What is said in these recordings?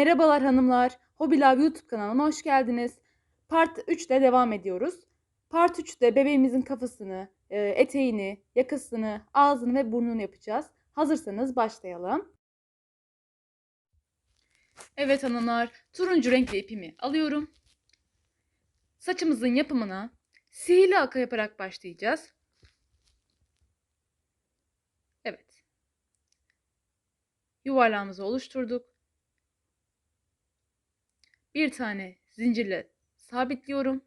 Merhabalar hanımlar. Hobby Love YouTube kanalıma hoş geldiniz. Part 3'te devam ediyoruz. Part 3'te bebeğimizin kafasını, e, eteğini, yakasını, ağzını ve burnunu yapacağız. Hazırsanız başlayalım. Evet hanımlar, turuncu renkli ipimi alıyorum. Saçımızın yapımına sihirli halka yaparak başlayacağız. Evet. Yuvarlağımızı oluşturduk. Bir tane zincirle sabitliyorum.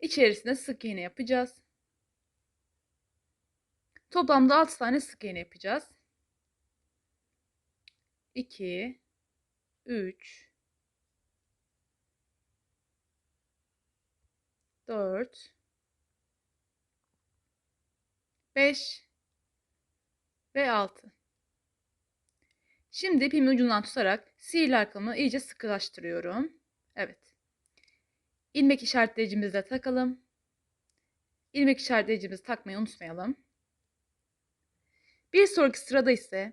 İçerisine sık iğne yapacağız. Toplamda 6 tane sık iğne yapacağız. 2 3 4 5 ve 6. Şimdi ipimin ucundan tutarak sihirli arkamı iyice sıkılaştırıyorum. Evet. İlmek işaretleyicimizi de takalım. İlmek işaretleyicimizi takmayı unutmayalım. Bir sonraki sırada ise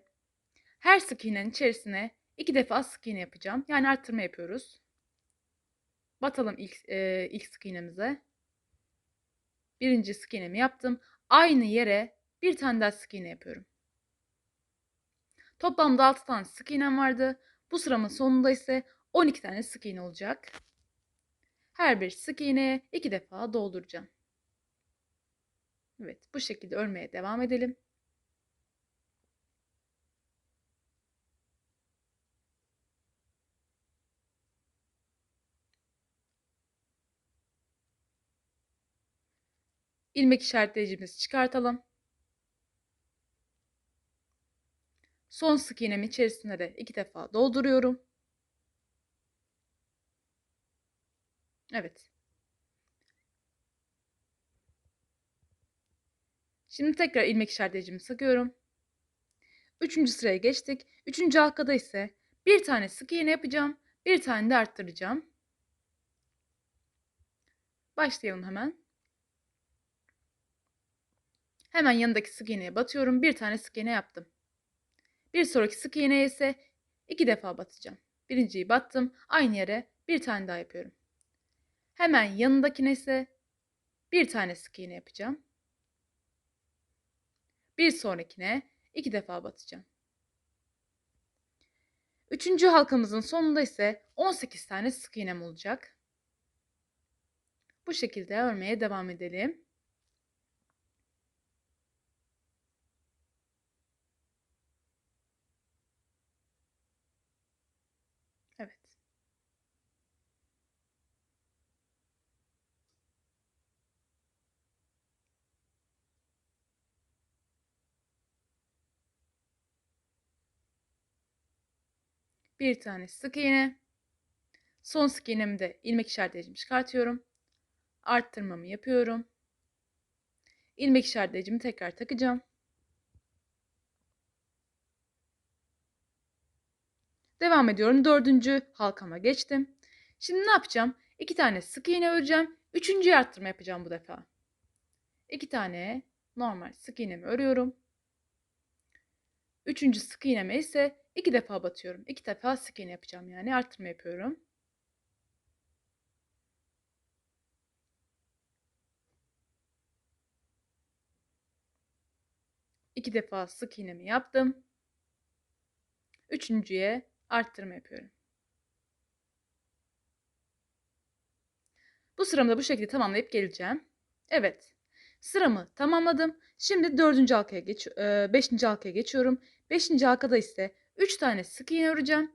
her sık iğnenin içerisine iki defa sık iğne yapacağım. Yani arttırma yapıyoruz. Batalım ilk, e, ilk sık iğnemize. Birinci sık iğnemi yaptım. Aynı yere bir tane daha sık iğne yapıyorum. Toplamda 6 tane sık iğnem vardı. Bu sıramın sonunda ise 12 tane sık iğne olacak. Her bir sık iğneye 2 defa dolduracağım. Evet bu şekilde örmeye devam edelim. İlmek işaretleyicimizi çıkartalım. Son sık iğnemi içerisine de iki defa dolduruyorum. Evet. Şimdi tekrar ilmek işaretleyicimi sıkıyorum. Üçüncü sıraya geçtik. Üçüncü halkada ise bir tane sık iğne yapacağım. Bir tane de arttıracağım. Başlayalım hemen. Hemen yanındaki sık iğneye batıyorum. Bir tane sık iğne yaptım. Bir sonraki sık iğneye ise iki defa batacağım. Birinciyi battım. Aynı yere bir tane daha yapıyorum. Hemen yanındakine ise bir tane sık iğne yapacağım. Bir sonrakine iki defa batacağım. Üçüncü halkamızın sonunda ise 18 tane sık iğnem olacak. Bu şekilde örmeye devam edelim. Evet. Bir tane sık iğne. Son sık iğnemi de ilmek işaretleyicimi çıkartıyorum. Arttırmamı yapıyorum. İlmek işaretleyicimi tekrar takacağım. Devam ediyorum. Dördüncü halkama geçtim. Şimdi ne yapacağım? İki tane sık iğne öreceğim. Üçüncüyü arttırma yapacağım bu defa. İki tane normal sık iğnemi örüyorum. Üçüncü sık iğneme ise iki defa batıyorum. İki defa iğne yapacağım yani arttırma yapıyorum. İki defa sık iğnemi yaptım. Üçüncüye arttırma yapıyorum. Bu sıramı da bu şekilde tamamlayıp geleceğim. Evet. Sıramı tamamladım. Şimdi dördüncü halkaya geç, e, beşinci halkaya geçiyorum. Beşinci halkada ise üç tane sık iğne öreceğim.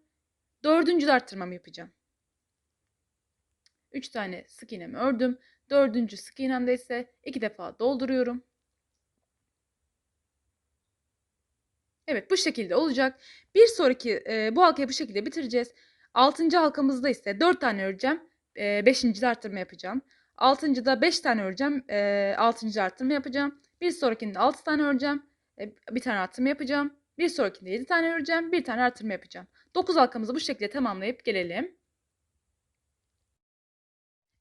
Dördüncü de arttırmamı yapacağım. Üç tane sık iğnemi ördüm. Dördüncü sık iğnemde ise iki defa dolduruyorum. Evet bu şekilde olacak. Bir sonraki e, bu halkayı bu şekilde bitireceğiz. Altıncı halkamızda ise dört tane öreceğim. E, beşinci de arttırma yapacağım. Altıncıda beş tane öreceğim. E, altıncı arttırma yapacağım. Bir sonrakinde altı tane öreceğim. E, bir tane arttırma yapacağım. Bir sonrakinde yedi tane öreceğim. Bir tane arttırma yapacağım. Dokuz halkamızı bu şekilde tamamlayıp gelelim.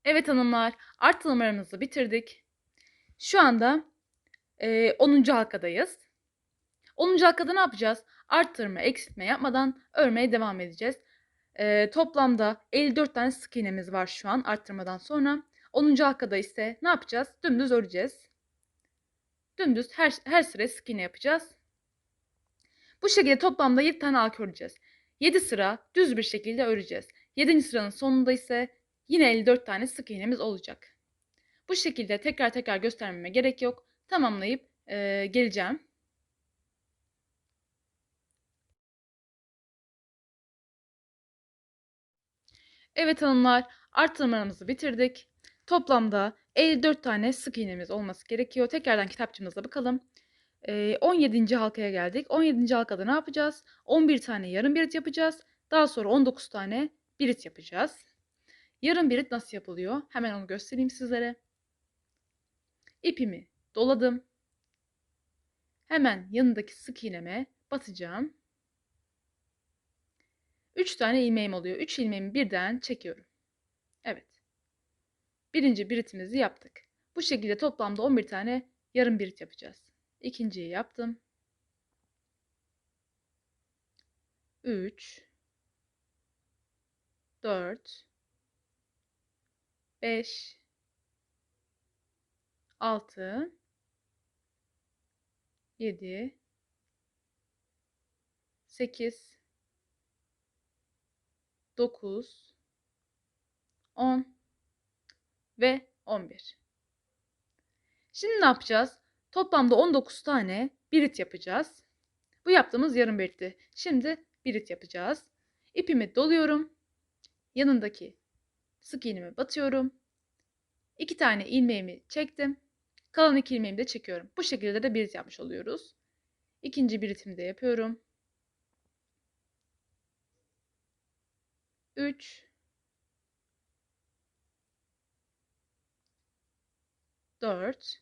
Evet hanımlar arttırmalarımızı bitirdik. Şu anda e, 10. halkadayız. 10. halkada ne yapacağız? Arttırma, eksiltme yapmadan örmeye devam edeceğiz. Ee, toplamda 54 tane sık iğnemiz var şu an arttırmadan sonra. 10. halkada ise ne yapacağız? Dümdüz öreceğiz. Dümdüz her, her sıra sık iğne yapacağız. Bu şekilde toplamda 7 tane halka öreceğiz. 7 sıra düz bir şekilde öreceğiz. 7. sıranın sonunda ise yine 54 tane sık iğnemiz olacak. Bu şekilde tekrar tekrar göstermeme gerek yok. Tamamlayıp e, geleceğim. Evet hanımlar arttırmalarımızı bitirdik. Toplamda 54 tane sık iğnemiz olması gerekiyor. Tekrardan kitapçımıza bakalım. Ee, 17. halkaya geldik. 17. halkada ne yapacağız? 11 tane yarım birit yapacağız. Daha sonra 19 tane birit yapacağız. Yarım birit nasıl yapılıyor? Hemen onu göstereyim sizlere. İpimi doladım. Hemen yanındaki sık iğneme batacağım. 3 tane ilmeğim oluyor. 3 ilmeğimi birden çekiyorum. Evet. Birinci biritimizi yaptık. Bu şekilde toplamda 11 tane yarım birit yapacağız. İkinciyi yaptım. 3 4 5 6 7 8 9 10 ve 11. Şimdi ne yapacağız? Toplamda 19 tane birit yapacağız. Bu yaptığımız yarım biritti. Şimdi birit yapacağız. İpimi doluyorum. Yanındaki sık iğnemi batıyorum. İki tane ilmeğimi çektim. Kalan iki ilmeğimi de çekiyorum. Bu şekilde de birit yapmış oluyoruz. İkinci biritimi de yapıyorum. 3 4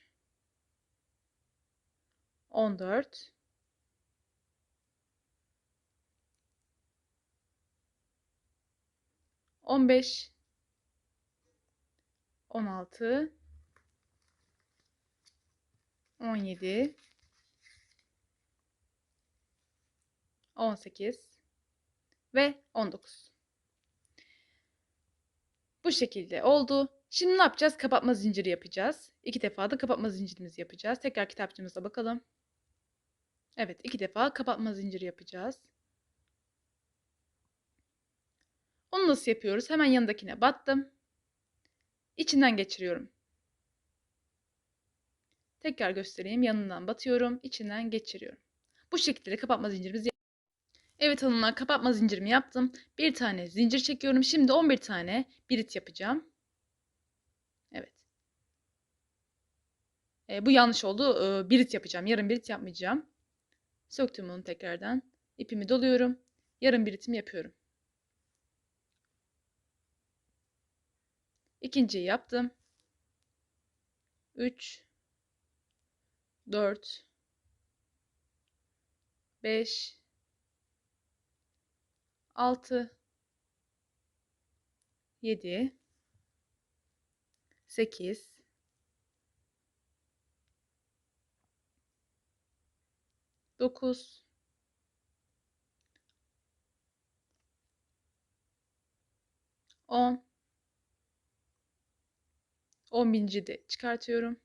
14 15 16 17 18 ve 19. Bu şekilde oldu. Şimdi ne yapacağız? Kapatma zinciri yapacağız. İki defa da kapatma zincirimizi yapacağız. Tekrar kitapçımıza bakalım. Evet, iki defa kapatma zinciri yapacağız. Onu nasıl yapıyoruz? Hemen yanındakine battım. İçinden geçiriyorum. Tekrar göstereyim. Yanından batıyorum. içinden geçiriyorum. Bu şekilde kapatma zincirimizi Evet hanımlar kapatma zincirimi yaptım. Bir tane zincir çekiyorum. Şimdi 11 tane birit yapacağım. Evet. E, bu yanlış oldu. E, birit yapacağım. Yarım birit yapmayacağım. Söktüm onu tekrardan. İpimi doluyorum. Yarım biritimi yapıyorum. İkinciyi yaptım. 3 4 5 6 7 8 9 10 11. de çıkartıyorum.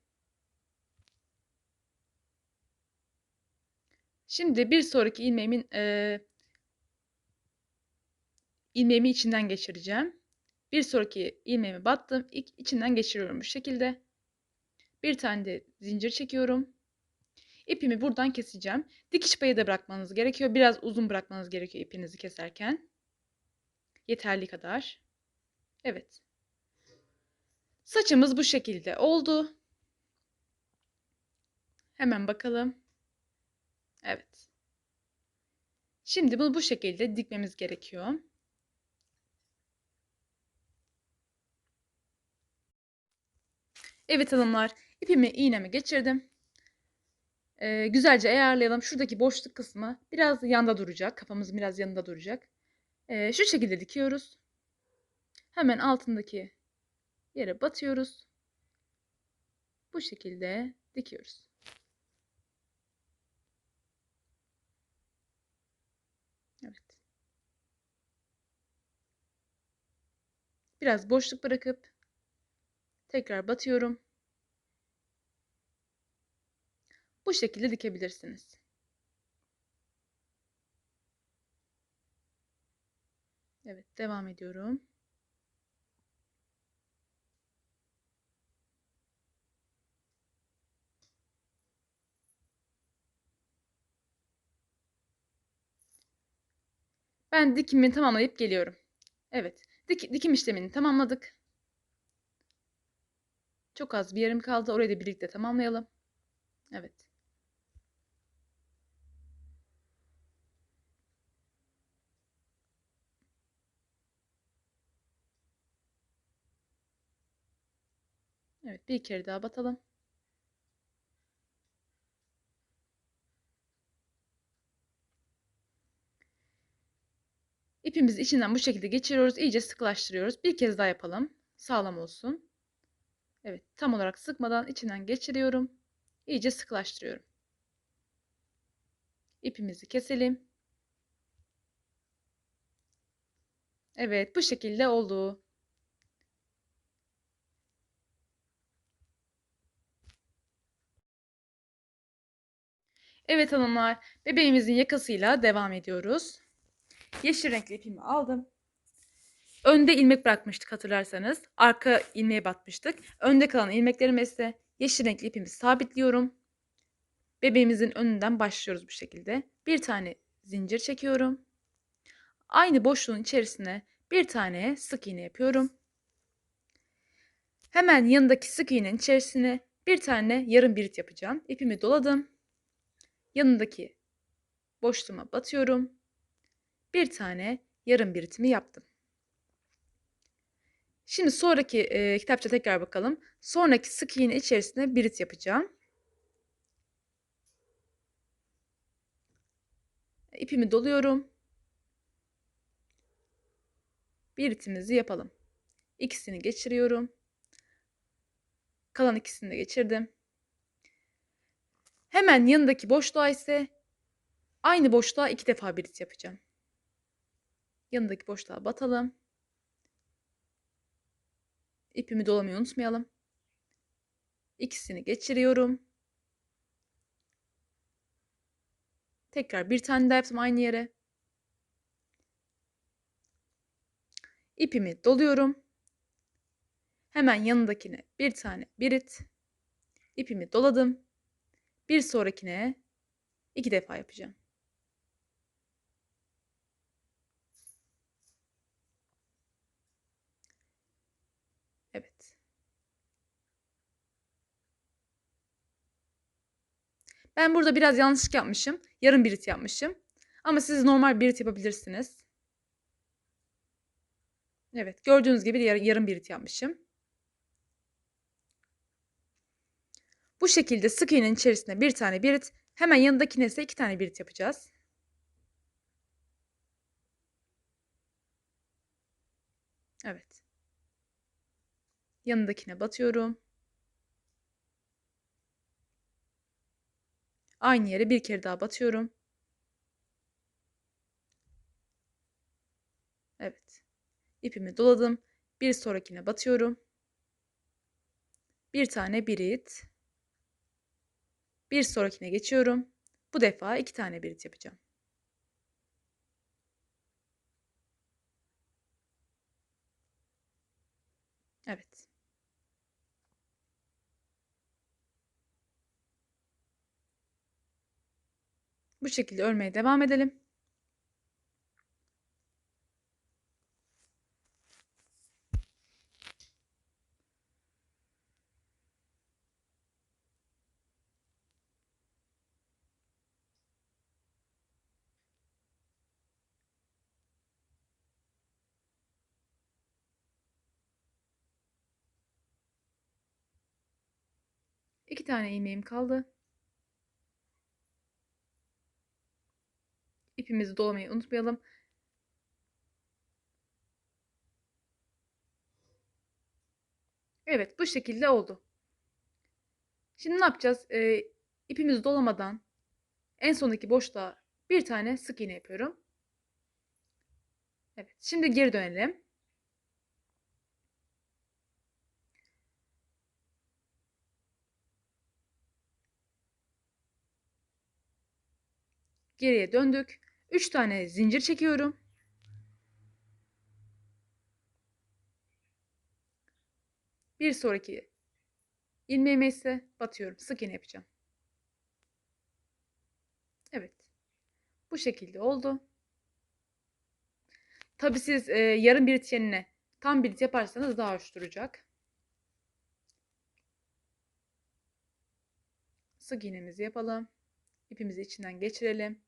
Şimdi bir sonraki ilmeğimin e, ilmeğimi içinden geçireceğim. Bir sonraki ilmeğimi battım. İlk içinden geçiriyorum bu şekilde. Bir tane de zincir çekiyorum. İpimi buradan keseceğim. Dikiş payı da bırakmanız gerekiyor. Biraz uzun bırakmanız gerekiyor ipinizi keserken. Yeterli kadar. Evet. Saçımız bu şekilde oldu. Hemen bakalım. Evet. Şimdi bunu bu şekilde dikmemiz gerekiyor. Evet hanımlar, ipimi iğneme geçirdim. Ee, güzelce ayarlayalım. Şuradaki boşluk kısmı biraz yanda duracak. Kafamız biraz yanında duracak. Ee, şu şekilde dikiyoruz. Hemen altındaki yere batıyoruz. Bu şekilde dikiyoruz. Evet. Biraz boşluk bırakıp tekrar batıyorum. Bu şekilde dikebilirsiniz. Evet, devam ediyorum. Ben dikimimi tamamlayıp geliyorum. Evet, dik dikim işlemini tamamladık. Çok az bir yerim kaldı. Orayı da birlikte tamamlayalım. Evet. Evet, bir kere daha batalım. İpimizi içinden bu şekilde geçiriyoruz. iyice sıkılaştırıyoruz. Bir kez daha yapalım. Sağlam olsun. Evet, tam olarak sıkmadan içinden geçiriyorum. İyice sıkılaştırıyorum. İpimizi keselim. Evet, bu şekilde oldu. Evet hanımlar, bebeğimizin yakasıyla devam ediyoruz. Yeşil renkli ipimi aldım. Önde ilmek bırakmıştık hatırlarsanız. Arka ilmeğe batmıştık. Önde kalan ilmeklerimi ise yeşil renkli ipimi sabitliyorum. Bebeğimizin önünden başlıyoruz bu şekilde. Bir tane zincir çekiyorum. Aynı boşluğun içerisine bir tane sık iğne yapıyorum. Hemen yanındaki sık iğnenin içerisine bir tane yarım birit yapacağım. İpimi doladım. Yanındaki boşluğuma batıyorum. Bir tane yarım biritimi yaptım. Şimdi sonraki e, kitapça tekrar bakalım. Sonraki sık iğne içerisine birit yapacağım. İpimi doluyorum. Biritimizi yapalım. İkisini geçiriyorum. Kalan ikisini de geçirdim. Hemen yanındaki boşluğa ise aynı boşluğa iki defa birit yapacağım. Yanındaki boşluğa batalım. İpimi dolamayı unutmayalım. İkisini geçiriyorum. Tekrar bir tane daha yaptım aynı yere. İpimi doluyorum. Hemen yanındakine bir tane birit. İpimi doladım. Bir sonrakine iki defa yapacağım. Evet. Ben burada biraz yanlışlık yapmışım. Yarım birit yapmışım. Ama siz normal birit yapabilirsiniz. Evet gördüğünüz gibi yarım birit yapmışım. Bu şekilde sık iğnenin içerisine bir tane birit hemen yanındakine ise iki tane birit yapacağız. Evet. Yanındakine batıyorum. Aynı yere bir kere daha batıyorum. Evet. İpimi doladım. Bir sonrakine batıyorum. Bir tane birit. Bir sonrakine geçiyorum. Bu defa iki tane birit yapacağım. Evet. Bu şekilde örmeye devam edelim. Tane ilmeğim kaldı. İpimizi dolamayı unutmayalım. Evet bu şekilde oldu. Şimdi ne yapacağız? Ee, ipimizi dolamadan en sondaki boşluğa bir tane sık iğne yapıyorum. Evet şimdi geri dönelim. Geriye döndük. 3 tane zincir çekiyorum. Bir sonraki ilmeğime ise batıyorum. Sık iğne yapacağım. Evet. Bu şekilde oldu. Tabi siz e, yarım birit yerine tam birit yaparsanız daha hoş duracak. Sık iğnemizi yapalım. İpimizi içinden geçirelim.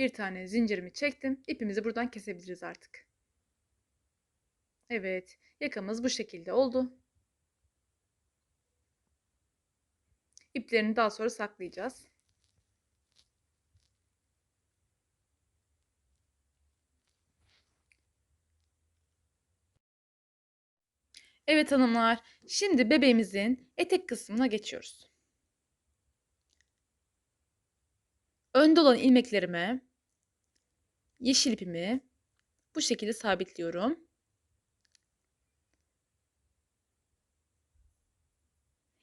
Bir tane zincirimi çektim. İpimizi buradan kesebiliriz artık. Evet, yakamız bu şekilde oldu. İplerini daha sonra saklayacağız. Evet hanımlar, şimdi bebeğimizin etek kısmına geçiyoruz. Önde olan ilmeklerime yeşil ipimi bu şekilde sabitliyorum.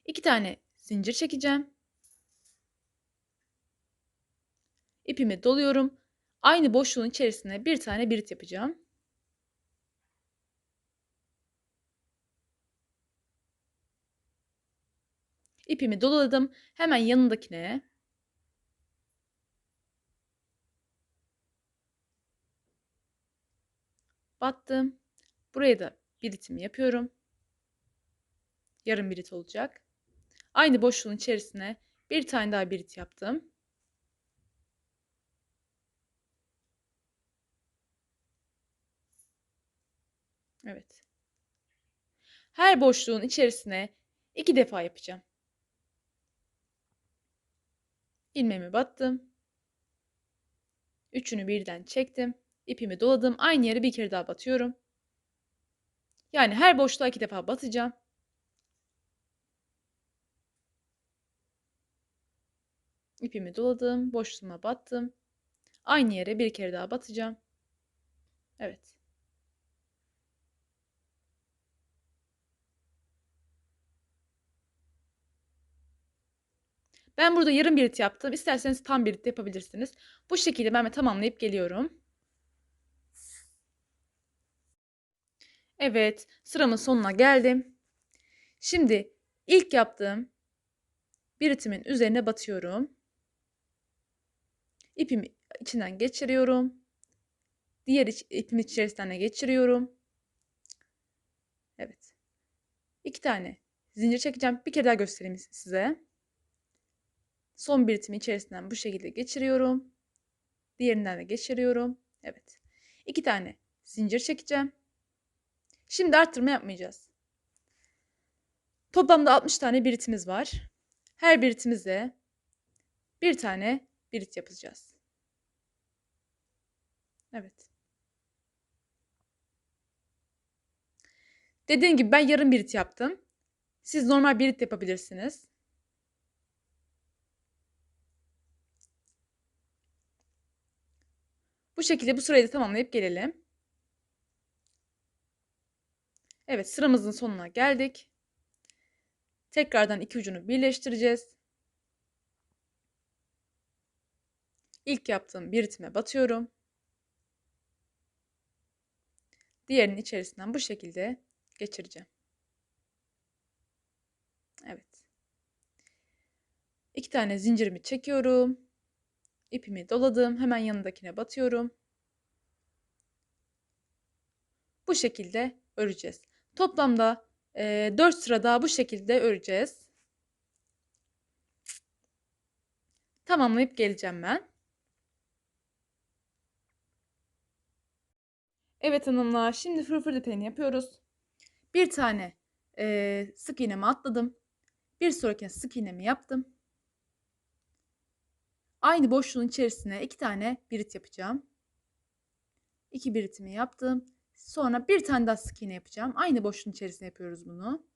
İki tane zincir çekeceğim. İpimi doluyorum. Aynı boşluğun içerisine bir tane birit yapacağım. İpimi doladım. Hemen yanındakine battım. Buraya da biritimi yapıyorum. Yarım birit olacak. Aynı boşluğun içerisine bir tane daha birit yaptım. Evet. Her boşluğun içerisine iki defa yapacağım. İlmeğimi battım. Üçünü birden çektim. İpimi doladım. Aynı yere bir kere daha batıyorum. Yani her boşluğa iki defa batacağım. İpimi doladım. Boşluğuma battım. Aynı yere bir kere daha batacağım. Evet. Ben burada yarım birit yaptım. İsterseniz tam birit yapabilirsiniz. Bu şekilde ben tamamlayıp geliyorum. Evet, sıramın sonuna geldim. Şimdi ilk yaptığım biritimin üzerine batıyorum. İpimi içinden geçiriyorum. Diğer iç, ipimi içerisinden geçiriyorum. Evet. İki tane zincir çekeceğim. Bir kere daha göstereyim size. Son biritimi içerisinden bu şekilde geçiriyorum. Diğerinden de geçiriyorum. Evet. İki tane zincir çekeceğim. Şimdi arttırma yapmayacağız. Toplamda 60 tane biritimiz var. Her biritimize bir tane birit yapacağız. Evet. Dediğim gibi ben yarım birit yaptım. Siz normal birit yapabilirsiniz. Bu şekilde bu sırayı da tamamlayıp gelelim. Evet sıramızın sonuna geldik. Tekrardan iki ucunu birleştireceğiz. İlk yaptığım bir ritme batıyorum. Diğerinin içerisinden bu şekilde geçireceğim. Evet. İki tane zincirimi çekiyorum. İpimi doladım. Hemen yanındakine batıyorum. Bu şekilde öreceğiz. Toplamda e, 4 sıra daha bu şekilde öreceğiz. Tamamlayıp geleceğim ben. Evet hanımlar, şimdi fırfır detayını yapıyoruz. Bir tane eee, sık iğnemi atladım. Bir sonrakine sık iğnemi yaptım. Aynı boşluğun içerisine iki tane birit yapacağım. İki biritimi yaptım. Sonra bir tane daha sık iğne yapacağım. Aynı boşluğun içerisine yapıyoruz bunu.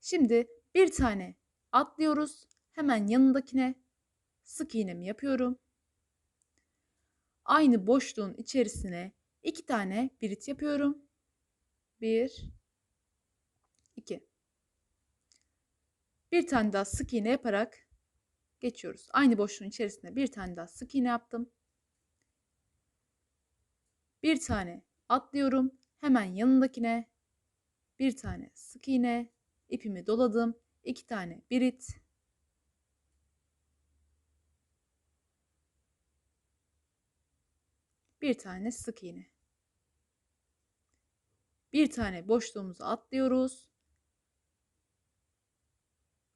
Şimdi bir tane atlıyoruz. Hemen yanındakine sık iğnemi yapıyorum. Aynı boşluğun içerisine iki tane birit yapıyorum. Bir, iki. Bir tane daha sık iğne yaparak geçiyoruz. Aynı boşluğun içerisine bir tane daha sık iğne yaptım. Bir tane atlıyorum. Hemen yanındakine bir tane sık iğne, ipimi doladım. iki tane birit. Bir tane sık iğne. Bir tane boşluğumuzu atlıyoruz.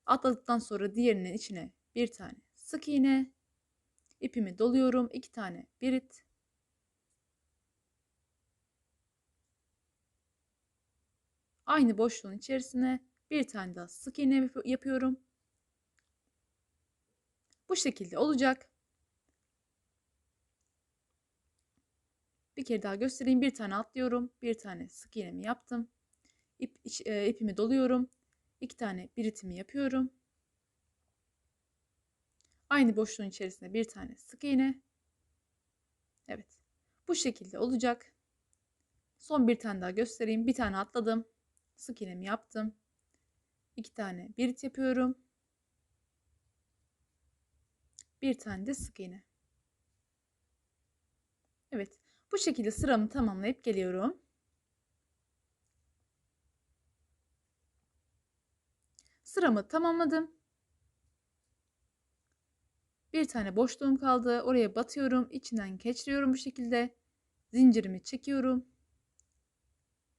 Atladıktan sonra diğerinin içine bir tane sık iğne. ipimi doluyorum. iki tane birit. Aynı boşluğun içerisine bir tane daha sık iğne yap- yapıyorum. Bu şekilde olacak. Bir kere daha göstereyim. Bir tane atlıyorum. Bir tane sık iğnemi yaptım. İp, iç- e, ipimi doluyorum. İki tane biritimi yapıyorum. Aynı boşluğun içerisine bir tane sık iğne. Evet. Bu şekilde olacak. Son bir tane daha göstereyim. Bir tane atladım. Sık iğnemi yaptım. İki tane birit yapıyorum. Bir tane de sık iğne. Evet. Bu şekilde sıramı tamamlayıp geliyorum. Sıramı tamamladım. Bir tane boşluğum kaldı. Oraya batıyorum. içinden geçiriyorum bu şekilde. Zincirimi çekiyorum.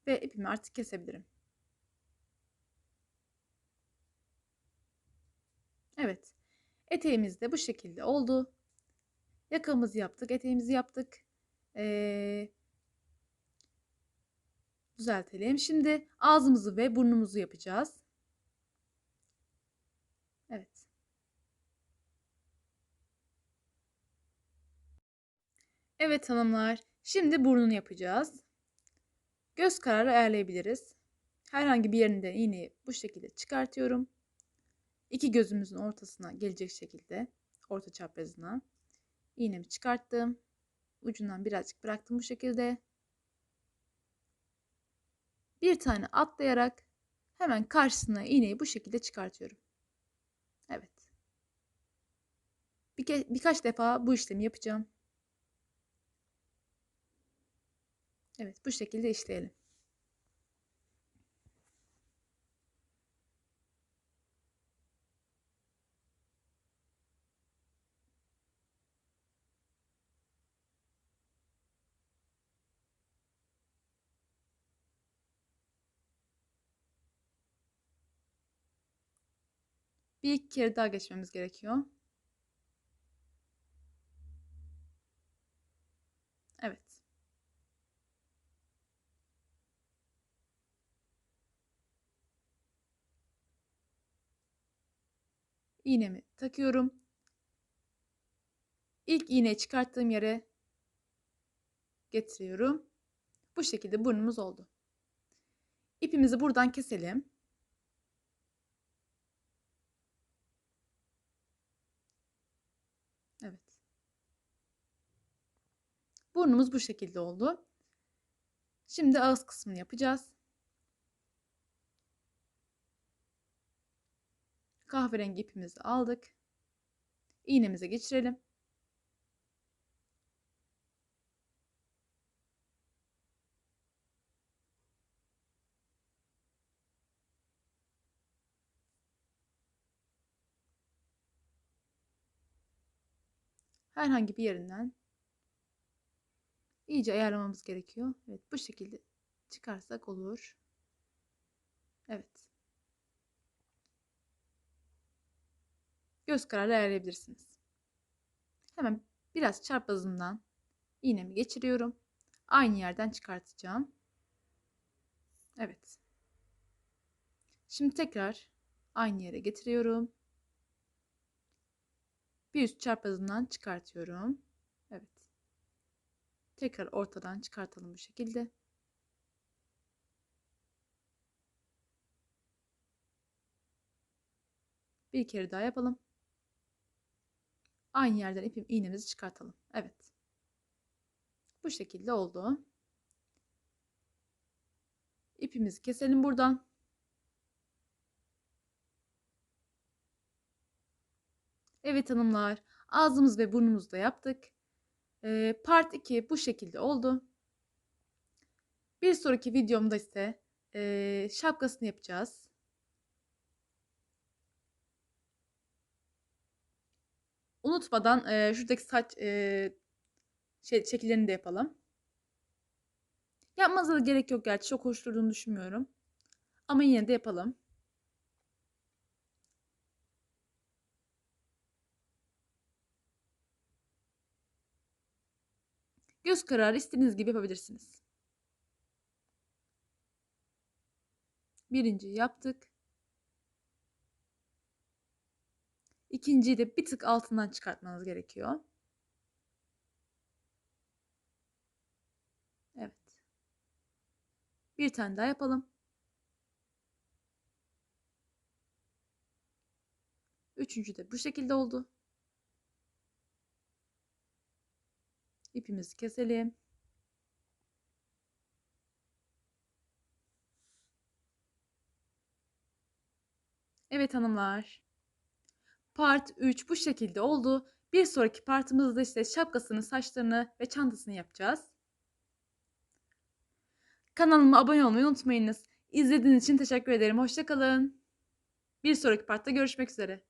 Ve ipimi artık kesebilirim. Evet. Eteğimiz de bu şekilde oldu. Yakamızı yaptık. Eteğimizi yaptık. Ee, düzeltelim. Şimdi ağzımızı ve burnumuzu yapacağız. Evet. Evet hanımlar. Şimdi burnunu yapacağız. Göz kararı ayarlayabiliriz. Herhangi bir yerinden iğneyi bu şekilde çıkartıyorum. İki gözümüzün ortasına gelecek şekilde orta çaprazına iğnemi çıkarttım. Ucundan birazcık bıraktım bu şekilde. Bir tane atlayarak hemen karşısına iğneyi bu şekilde çıkartıyorum. Evet. Bir birkaç defa bu işlemi yapacağım. Evet bu şekilde işleyelim. Bir iki kere daha geçmemiz gerekiyor. Evet. İğnemi takıyorum. İlk iğneyi çıkarttığım yere getiriyorum. Bu şekilde burnumuz oldu. İpimizi buradan keselim. Evet. Burnumuz bu şekilde oldu. Şimdi ağız kısmını yapacağız. Kahverengi ipimizi aldık. İğnemize geçirelim. herhangi bir yerinden iyice ayarlamamız gerekiyor. Evet bu şekilde çıkarsak olur. Evet. Göz kararı ayarlayabilirsiniz. Hemen biraz çarpazından iğnemi geçiriyorum. Aynı yerden çıkartacağım. Evet. Şimdi tekrar aynı yere getiriyorum. Bir üst çarpazından çıkartıyorum. Tekrar ortadan çıkartalım bu şekilde. Bir kere daha yapalım. Aynı yerden ipim iğnemizi çıkartalım. Evet. Bu şekilde oldu. İpimizi keselim buradan. Evet hanımlar, ağzımız ve burnumuzu da yaptık. Part 2 bu şekilde oldu. Bir sonraki videomda ise şapkasını yapacağız. Unutmadan e, şuradaki saç şey, şekillerini de yapalım. Yapmanıza da gerek yok gerçi çok hoş durduğunu düşünmüyorum. Ama yine de yapalım. Göz kararı istediğiniz gibi yapabilirsiniz. Birinciyi yaptık. İkinciyi de bir tık altından çıkartmanız gerekiyor. Evet. Bir tane daha yapalım. Üçüncü de bu şekilde oldu. İpimizi keselim. Evet hanımlar. Part 3 bu şekilde oldu. Bir sonraki partımızda ise şapkasını, saçlarını ve çantasını yapacağız. Kanalıma abone olmayı unutmayınız. İzlediğiniz için teşekkür ederim. Hoşçakalın. Bir sonraki partta görüşmek üzere.